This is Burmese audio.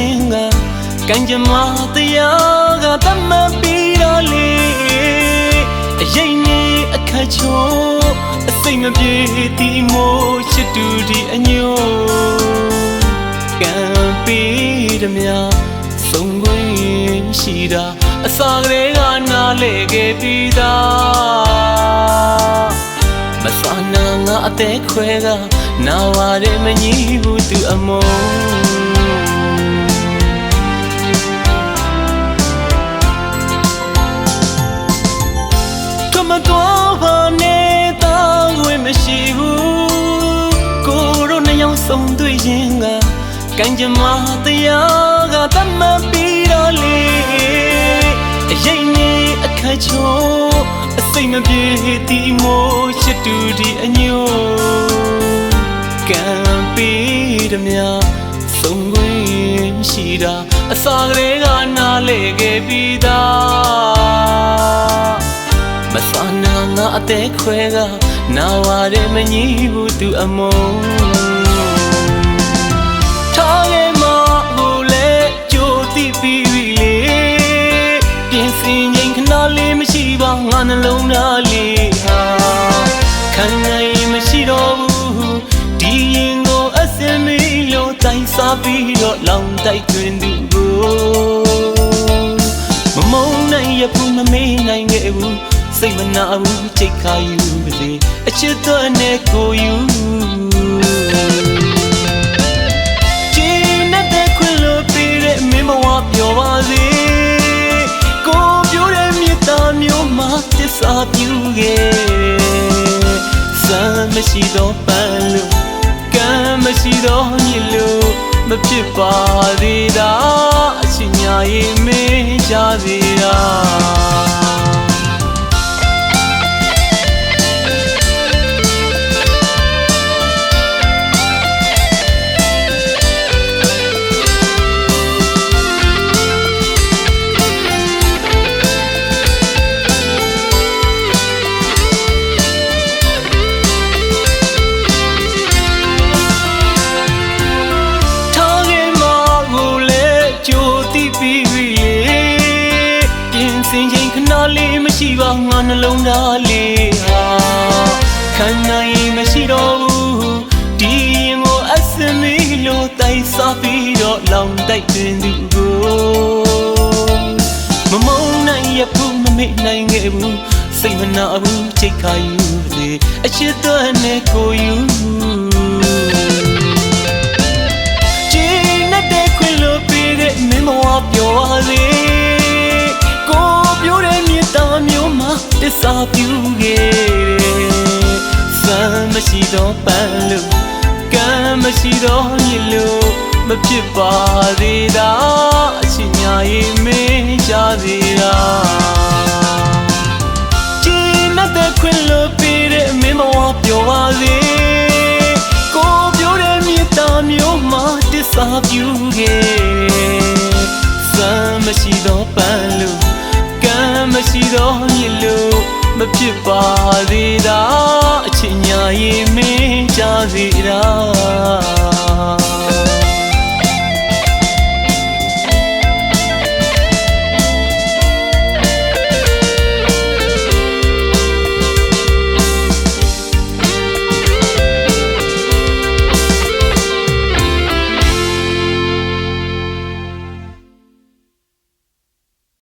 ခြင်းကကံကြမ္မာတရားကတတ်မှတ်ပြီးတော့လေအရင်ကြီးအခက်ချိုးအစိတ်မပြေဒီမို့ချစ်တူဒီအညို့ကံပေးသည်များဆုံးခွင့်ရှိတာအစာကလေးကနားလေခဲ့ပြီးသားမဆာနာငါအသက်ခွဲကနာဝါရဲမကြီးဘူးသူအမုံက မတော်ပါနဲ့တောင်းဝင်မရှိဘူးကိုရိုနှစ်ယောက်ဆုံးတွေ့ရင်ကကံကြမ္မာတရားကတတ်မှတ်ပြီးတော့လေအရင်ကြီးအခက်ချိုးအစိတ်မပြေဒီမို့ချစ်တူဒီအညို့ကံပေးသည်များဆုံးခွင့်ရှိတာအစာကလေးကနားလေခဲ့ပြီးသား အသက်ခွဲကနာဝါရဲမကြီးဘူးသူအမုံထားရဲ့မဟိုလေကြိုတိပြီးပြီလေပြင်စင်ရင်ခဏလေးမရှိပါငါနှလုံးသားလေးဟာခံနိုင်မရှိတော့ဘူးဒီရင်ကိုအစင်မီလို့တိုင်စားပြီးတော့လောင်တိုက်တွင်သူ တော်နဲ့ကိုယူကျင်းတဲ့ခွင်လို့ပြီးတဲ့မင်းဘဝပြောပါစေကိုပြောတဲ့မြေတာမျိုးမှာတစ္ဆာပြူခဲ့စမ်းမရှိတော့ပန်းလို့ကံမရှိတော့ညစ်လို့မဖြစ်ပါသေးတာအချင်းညာရင်မင်းကြသေးတာ ပြင်စင်ချိန်ခဏလေးမရှိပါငါနှလုံးသားလေးဟာခံနိုင်မရှိတော့ဘူးဒီရင်ကိုအစမီလို့တိုက်စားပြီးတော့လောင်တိုက်တွင်သူကိုမမုန်းနိုင်ရဘူးမမေ့နိုင်ခဲ့ဘူးစိတ်မနာဘူးချိတ်ခါယူလေအချစ်တော်နဲ့ကိုယူကျင်းတဲ့ခွင်လို့ပြီးတဲ့မင်းမဝပြောပါစေ စ္ဆာပြူခဲ့တယ်စမ်းမရှိတော့ပန်းလို့ကံမရှိတော့ညစ်လို့မဖြစ်ပါသေးတာအချင်းညာရင်မင်းကြသေးတာကျင်းတဲ့ခွင်လို့ပြီးတဲ့မင်းမဝပြောပါစေကိုပြောတဲ့မြေတာမျိုးမှာတစ္ဆာပြူခဲ့ ဖြစ်ပါသေးတာအချင်းညာရင်မင်းကြစေတာ